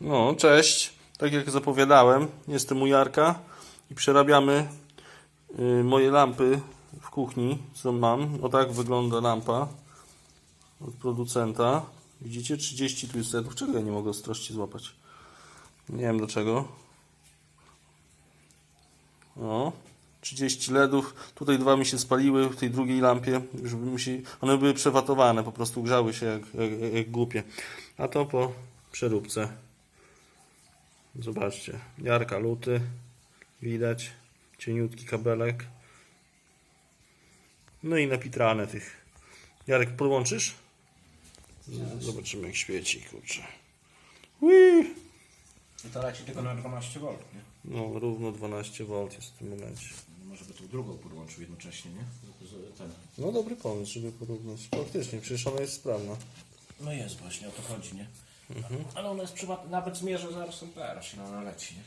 No, cześć. Tak jak zapowiadałem, jestem u Jarka i przerabiamy y, moje lampy w kuchni, co mam. O tak wygląda lampa od producenta. Widzicie? 30 tu jest ledów. Czego ja nie mogę ostrości złapać? Nie wiem do czego. O, 30 LEDów. Tutaj dwa mi się spaliły w tej drugiej lampie. Już mi one były przewatowane, po prostu grzały się jak, jak, jak głupie. A to po przeróbce. Zobaczcie. Jarka luty. Widać. Cieniutki kabelek. No i napitrane tych. Jarek, podłączysz? Zobaczymy jak świeci, kurczę. Ui. I to leci tylko na 12 V, nie? No, równo 12V jest w tym momencie. No Może by tą drugą podłączył jednocześnie, nie? Ten. No dobry pomysł, żeby porównać. Faktycznie, przecież ona jest sprawna. No jest właśnie, o to chodzi, nie? Ale ona jest prywatna, nawet zmierzę zaraz teraz i ona leci, nie?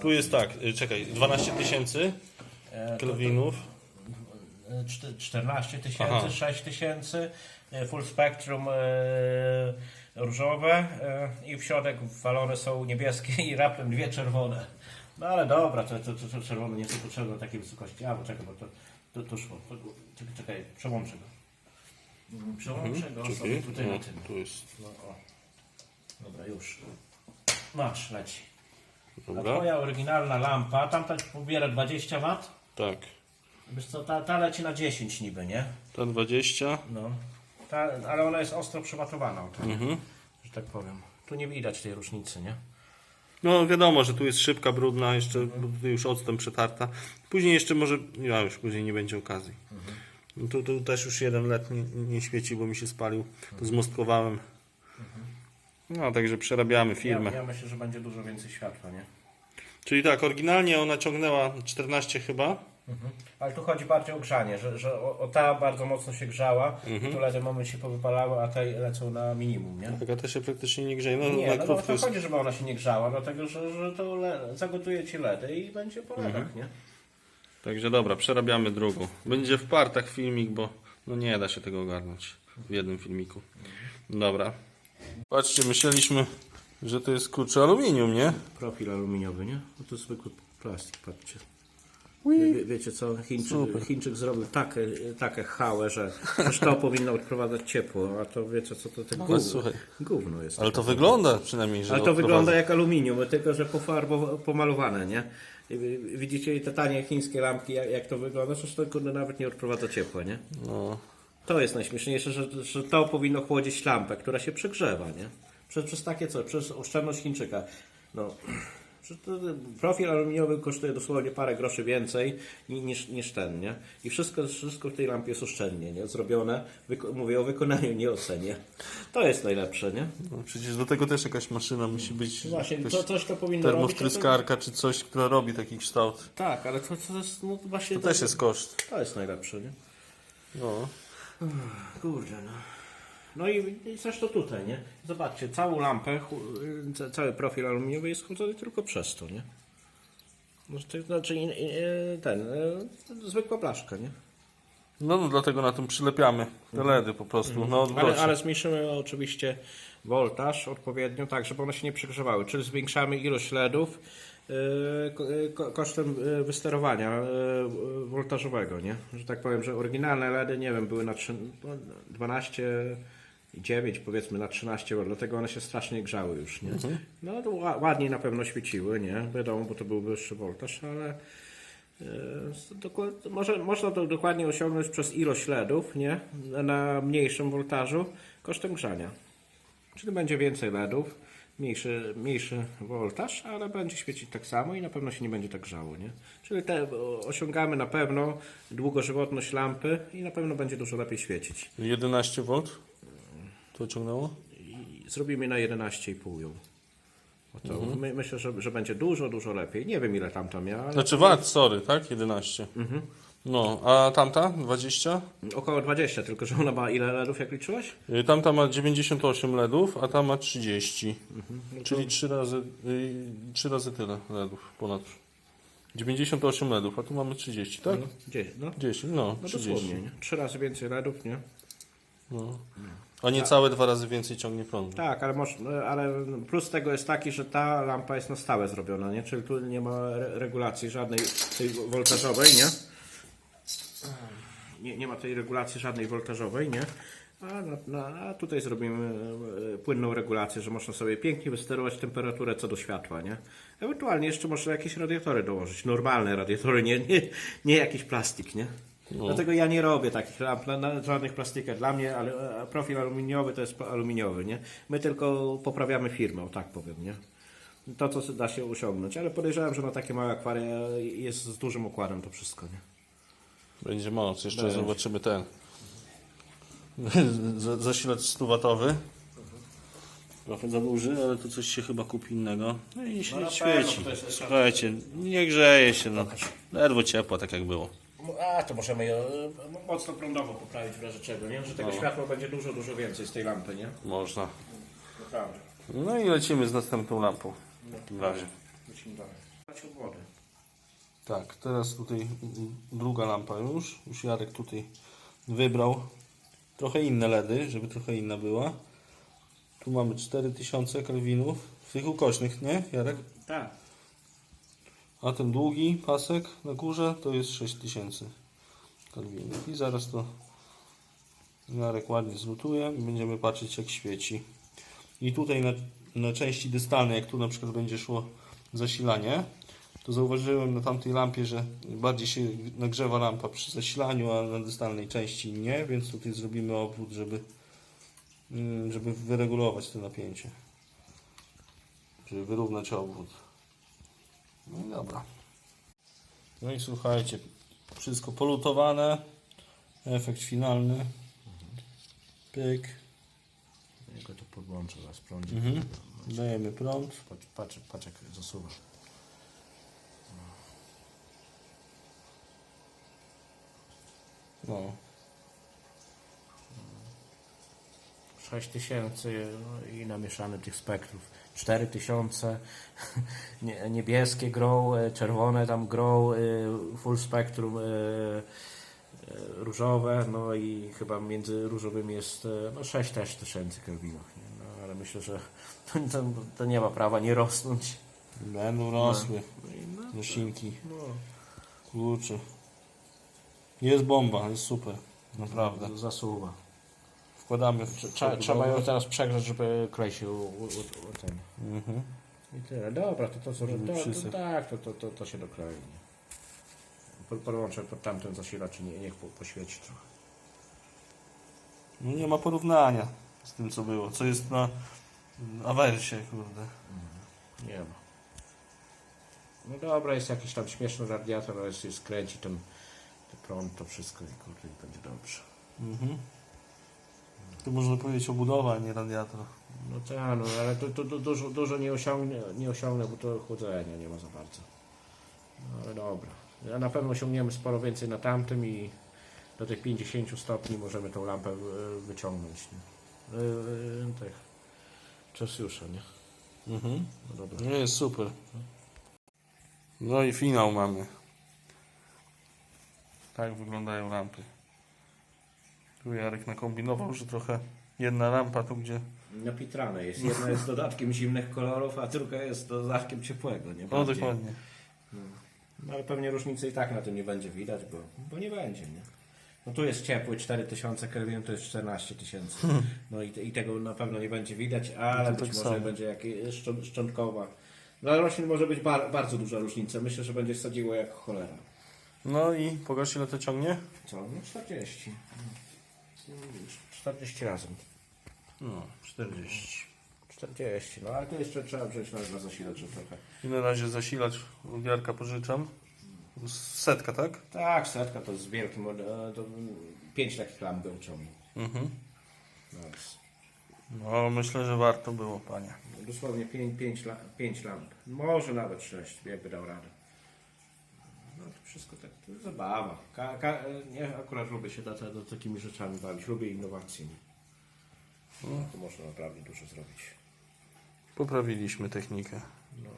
Tu jest tak, y, czekaj, 12 tysięcy E, to- kelwinów. e, czte- 14 Aha. tysięcy, 6 tysięcy, e, full spectrum e, różowe e, i w środek wwalone są niebieskie i raptem dwie czerwone. No ale dobra, to, to, to, to czerwone nie są potrzebne na takiej wysokości. A, bo czekaj, bo to, to, to szło. To, czekaj, czekaj, przełączę go. Mm, Przełączę go sobie Czekaj, tutaj no, na tym. tu jest. No, o. Dobra, już. Masz, leci. A Dobra, twoja oryginalna lampa, tamta pobiera 20 W. tak. Wiesz co, ta, ta leci na 10 niby, nie? Ta 20. No. Ta, ale ona jest ostro przematowana, o tak, Mhm. że tak powiem. Tu nie widać tej różnicy, nie? No wiadomo, że tu jest szybka, brudna, jeszcze bo tutaj już octem przetarta. Później jeszcze może, ja już później nie będzie okazji. No tu, tu też już jeden LED nie, nie świeci, bo mi się spalił. To zmostkowałem. No, także przerabiamy firmę. Ja, ja myślę, że będzie dużo więcej światła, nie? Czyli tak, oryginalnie ona ciągnęła 14 chyba. Ale tu chodzi bardziej o grzanie, że, że o, o ta bardzo mocno się grzała, tu LEDy mamy się powypalały, a te lecą na minimum, nie? Taka też się praktycznie nie grzeje. No, Nie, na no bo o krótko to chodzi, żeby ona się nie grzała, dlatego że, że to le, zagotuje ci LEDy i będzie po LEDach, nie? Także dobra, przerabiamy drugą. Będzie w partach filmik, bo no nie da się tego ogarnąć w jednym filmiku. Dobra. Patrzcie, myśleliśmy, że to jest kurczę aluminium, nie? Profil aluminiowy, nie? No to zwykły plastik, patrzcie. Wie, wiecie co, Chińczyk. Chińczyk zrobił takie, takie hałę, że przecież to powinno odprowadzać ciepło, a to wiecie co, to te No, gówno, słuchaj. gówno jest. Ale to wygląda przynajmniej, że Ale to wygląda jak aluminium, tylko że pofarbowa- pomalowane, nie? Widzicie te tanie chińskie lampki, jak, jak to wygląda? Przecież to kurde nawet nie odprowadza ciepła, nie? No. To jest najśmieszniejsze, że, że to powinno chłodzić lampę, która się przegrzewa, nie? Przez, przez takie co? Przez oszczędność Chińczyka. No, to, profil aluminiowy kosztuje dosłownie parę groszy więcej ni- niż, niż ten, nie? I wszystko, wszystko w tej lampie jest oszczędnie, nie? Zrobione, wyko- mówię o wykonaniu, nie o cenie. To jest najlepsze, nie? no przecież do tego też jakaś maszyna musi być. Właśnie, jakaś to, coś to powinno robić. termowtryskarka czy coś, która robi taki kształt. Tak, ale to, to jest no, właśnie... To też jest koszt. To jest najlepsze, nie? No. Kurde, no. No i, zresztą tutaj, nie? Zobaczcie, całą lampę, y, ca- cały profil aluminiowy jest chłodzony tylko przez to, nie? No, to znaczy y, ten, y, zwykła blaszka, nie? No, no dlatego na tym przylepiamy te LEDy po prostu. No, Ale, ale zmniejszymy oczywiście voltaż odpowiednio, tak, żeby one się nie przegrzewały. Czyli zwiększamy ilość LEDów kosztem y, wysterowania y, y, voltażowego, nie? Że tak powiem, że oryginalne LEDy, nie wiem, były na trzy- no, 12 9 powiedzmy na 13 V, dlatego one się strasznie grzały już, nie? No to ła- ładniej na pewno świeciły, nie? Wiadomo, bo to był wyższy voltaż, ale e, może, można to dokładnie osiągnąć przez ilość LEDów, nie? Na mniejszym voltażu kosztem grzania. Czyli będzie więcej LEDów, mniejszy, mniejszy voltaż, ale będzie świecić tak samo i na pewno się nie będzie tak grzało, nie? Czyli te, osiągamy na pewno długożywotność lampy i na pewno będzie dużo lepiej świecić. 11V? To ciągnęło? I zrobimy na 11,5 ją. Oto my, myślę, że, że będzie dużo, dużo lepiej. Nie wiem ile tam to miała, Znaczy wat, sorry, tak? 11. No, a tamta? 20? około 20, tylko że ona ma ile LEDów jak liczyłeś? Y, Tamta ma 98 LEDów, a ta ma 30. Czyli 3 razy, y, 3 razy tyle LEDów ponad. 98 LEDów, a tu mamy 30, tak? Gdzie? No, 10, no, no 30. dosłownie, nie? Trzy razy więcej LEDów, nie? No. A niecałe dwa razy więcej ciągnie prądu. Tak, ale, moż, ale plus tego jest taki, że ta lampa jest na stałe zrobiona, nie? Czyli tu nie ma re- regulacji żadnej tej woltażowej, nie? Nie, nie ma tej regulacji żadnej woltażowej, nie? A, na, na, a tutaj zrobimy e, płynną regulację, że można sobie pięknie wysterować temperaturę co do światła, nie? Ewentualnie jeszcze można jakieś radiatory dołożyć, normalne radiatory, nie, nie, nie jakiś plastik, nie? Dlatego ja nie robię takich lamp, na, na żadnych plastikach. Dla mnie ale, e, profil aluminiowy to jest aluminiowy, nie? My tylko poprawiamy firmę, tak powiem, nie? To, co da się osiągnąć, ale podejrzewam, że na takie małe akwaria jest z dużym układem to wszystko, nie? Będzie moc. Jeszcze Będzie. zobaczymy ten. Za- Zasilacz 100-watowy. Trochę za duży, ale to coś się chyba kupi innego. No i się No świeci. Słuchajcie, nie grzeje się. No. Ledwo ciepło, tak jak było. A, to możemy je e, mocno prądowo poprawić w razie czego, nie? Że tego światła będzie dużo, dużo więcej z tej lampy, nie? Można. Naprawdę. No i lecimy z następną lampą. W takim razie. Lecimy dalej. Wody. Tak, teraz tutaj druga lampa już. Już Jarek tutaj wybrał trochę inne LEDy, żeby trochę inna była. Tu mamy 4000 kelwinów, tych ukośnych, nie Jarek? Tak. A ten długi pasek na górze to jest 6000 kelwinów. I zaraz to Jarek ładnie zlutuje i będziemy patrzeć jak świeci. I tutaj na, na części dystalnej, jak tu na przykład będzie szło zasilanie, to zauważyłem na tamtej lampie, że bardziej się nagrzewa lampa przy zasilaniu, a na dystalnej części nie, więc tutaj zrobimy obwód, żeby, mm, żeby wyregulować to napięcie. Żeby wyrównać obwód. No i dobra. No i słuchajcie, wszystko polutowane. Efekt finalny. Pyk. Ja go tu podłączę zaraz prądzik. Mhm. Dajemy prąd. Patrz, patrz, patrz jak zasuwa. No. 6 tysięcy no i namieszany tych spektrów. 4 tysiące nie- niebieskie grow, e, czerwone tam grow, e, full spektrum e, różowe, no i chyba między różowymi jest no 6 też tysięcy kelwinów. nie? No, ale myślę, że to, to, to nie ma prawa nie rosnąć. Będą rosły. No no, Roślinki. no, Kurczę. Jest bomba, jest super. Naprawdę. zasuwa. Wkładamy w Trzeba, trzeba ją teraz przegrzać, żeby klej się u, u, u, ten. Mhm. I tyle. Dobra, to to co, to, to, przysyp. tak, to, to, to, to się doklei. Po- Podłączę pod tamten zasilacz i nie, niech po, poświeci trochę. No nie ma porównania z tym co było. Co jest na awersie, kurde. Nie ma. No dobra, jest jakiś tam śmieszny radiator, ale jeśli skręci ten, ten prąd, to wszystko i kurde, i będzie dobrze. Mhm. To można powiedzieć obudowa, a nie radiator. No tak, no ale to, to, to dużo, dużo nie, osiągnę, nie osiągnę, bo to chłodzenia nie ma za bardzo. No ale dobra. Ja na pewno osiągniemy sporo więcej na tamtym i do tych 50 stopni możemy tą lampę e, wyciągnąć. Nie? Yy, tych Czesiusza, nie? Mhm. No dobra. No jest super. No i finał mamy. Tak wyglądają lampy. Tu Jarek nakombinował, że trochę jedna lampa tu gdzie... Napitrane jest. Jedna jest dodatkiem zimnych kolorów, a druga jest dodatkiem ciepłego. Nie No dokładnie. No, ale pewnie różnicy i tak na tym nie będzie widać, bo, bo nie będzie, nie? No tu jest ciepły 4000 Kelvin, to jest 14 tysięcy. No i, i tego na pewno nie będzie widać, ale No to być tak może samo. będzie jakieś szczą- szczątkowa. Dla roślin może być bar, bardzo duża różnica. Myślę, że będzie sadziło jak cholera. No i pokaż ile to ciągnie? Co? No 40. 40 razem. No, 40. 40, no ale to jeszcze trzeba wziąć na na zasilacz trochę. I na razie zasilacz od Jarka pożyczam. Setka, tak? Tak, setka to z wielkim, e, to 5 takich lamp był ciągnie. Mhm. No, No myślę, że warto było, panie. Dosłownie 5, 5, pięć lamp. Może nawet 6, jakby dał radę. No to wszystko tak, to zabawa. Ka, ka, nie, akurat lubię się do, do takimi rzeczami bawić. Lubię innowacje. No, to można naprawdę dużo zrobić. Poprawiliśmy technikę. No.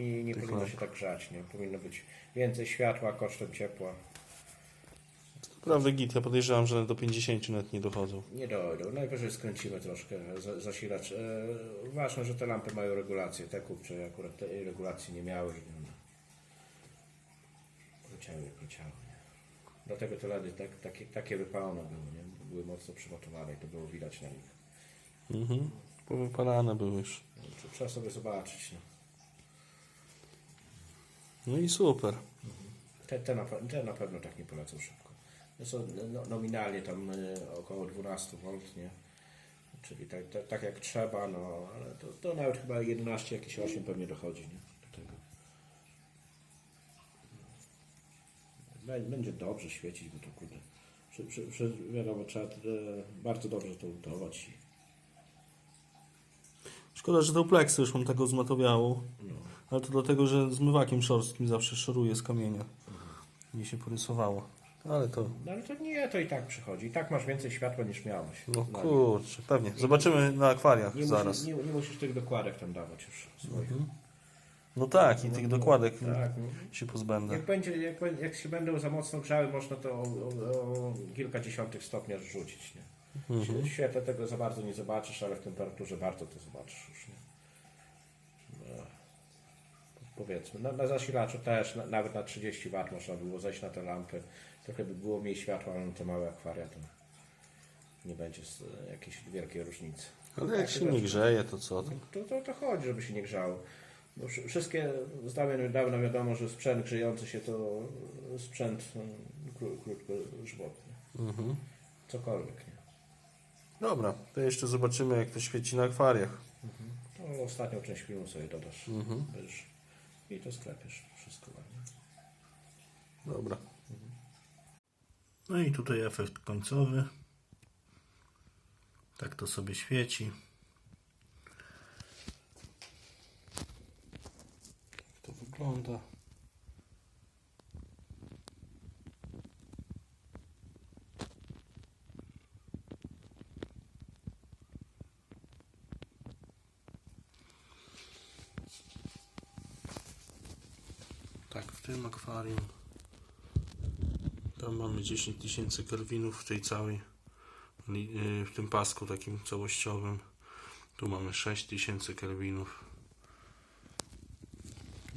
I nie powinno się tak grzać, nie? Powinno być więcej światła kosztem ciepła. Prawy git, ja podejrzewam, że do 50 nawet nie dochodzą. Nie dojdą. Najwyżej skręcimy troszkę za- zasilacz. E, ważne, że te lampy mają regulację. Te kupcze akurat tej regulacji nie miały. Leciały, leciały. Nie? Dlatego te LEDy tak, takie, takie wypalone były. Nie? Były mocno przygotowane i to było widać na nich. Mhm. Powypalane były już. Tr- Trzeba sobie zobaczyć. No. No i super. Te, te, na, te na pewno tak nie polecą szybko. To są no, nominalnie tam y, około 12 V, nie? Czyli tak, tak, tak jak trzeba, no ale to, to nawet chyba 11, jakieś 8 pewnie dochodzi, nie? Do tego. Bę- Będzie dobrze świecić, bo to kurde. Przy, przy, przy, wiadomo, trzeba e, bardzo dobrze to lutować. Szkoda, że tą pleksę już mam tego zmatowiałą. No. Ale to dlatego, że zmywakiem szorstkim zawsze szoruje z kamienia. Nie się porysowało. Ale to, no ale to nie, to i tak przychodzi. I tak masz więcej światła niż miałeś. no kurczę, pewnie. Zobaczymy na akwariach Nie zaraz. musisz, nie, nie musisz tych dokładek tam dawać już swoich. No tak, i tych dokładek Tak, no. się pozbędę. jak, będzie, jak, jak się będą za mocno grzały, można to o, o, o kilka dziesiątych stopnia rzucić. Nie? Mhm. W świetle tego za bardzo nie zobaczysz, ale w temperaturze bardzo to zobaczysz już. Nie? No. Powiedzmy, na, na zasilaczu też, na, nawet na 30 W można było zejść na te lampy. Trochę by było mniej światła, ale te małe akwaria to nie będzie z, jakiejś wielkiej różnicy. Ale jak się nie grzeje, to co? To? To, to, to chodzi, żeby się nie grzało. Wszystkie, z dawien dawna wiadomo, że sprzęt grzejący się to sprzęt mm, kró- krótkożywotny. Mhm. Cokolwiek, nie? Dobra, to jeszcze zobaczymy jak to świeci na akwariach. To ostatnią część filmu sobie dodasz. Mhm. Będziesz, I to sklepiesz wszystko ładnie. Dobra. No i tutaj efekt końcowy. Tak to sobie świeci. Tak to wygląda. Tak, w tym akwarium. Tam mamy 10 tysięcy kelwinów w tej całej, w tym pasku takim całościowym. Tu mamy 6 tysięcy kelwinów.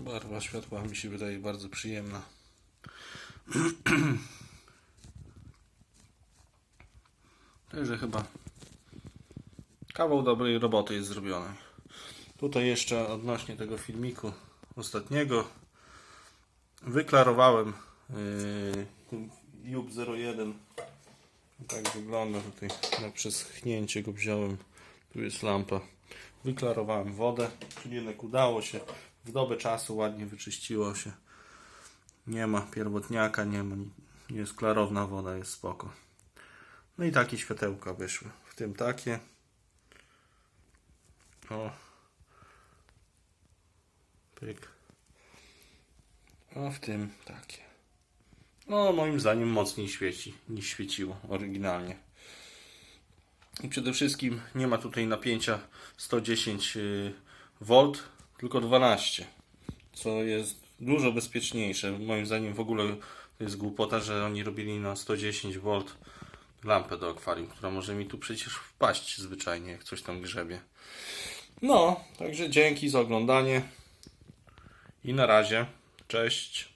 Barwa światła mi się wydaje bardzo przyjemna. Także chyba kawał dobrej roboty jest zrobiony. Tutaj jeszcze odnośnie tego filmiku ostatniego wyklarowałem yy, Jub 01 tak wygląda tutaj na przeschnięcie go wziąłem tu jest lampa wyklarowałem wodę czyli jednak udało się w dobę czasu ładnie wyczyściło się. Nie ma pierwotniaka nie ma jest klarowna woda jest spoko. No i takie światełka wyszły. W tym takie. O. Pyk. A w tym takie. No, moim zdaniem mocniej świeci niż świeciło oryginalnie. I przede wszystkim nie ma tutaj napięcia 110 V, tylko 12, co jest dużo bezpieczniejsze. Moim zdaniem w ogóle to jest głupota, że oni robili na 110 V lampę do akwarium, która może mi tu przecież wpaść zwyczajnie, jak coś tam grzebie. No, także dzięki za oglądanie i na razie. Cześć.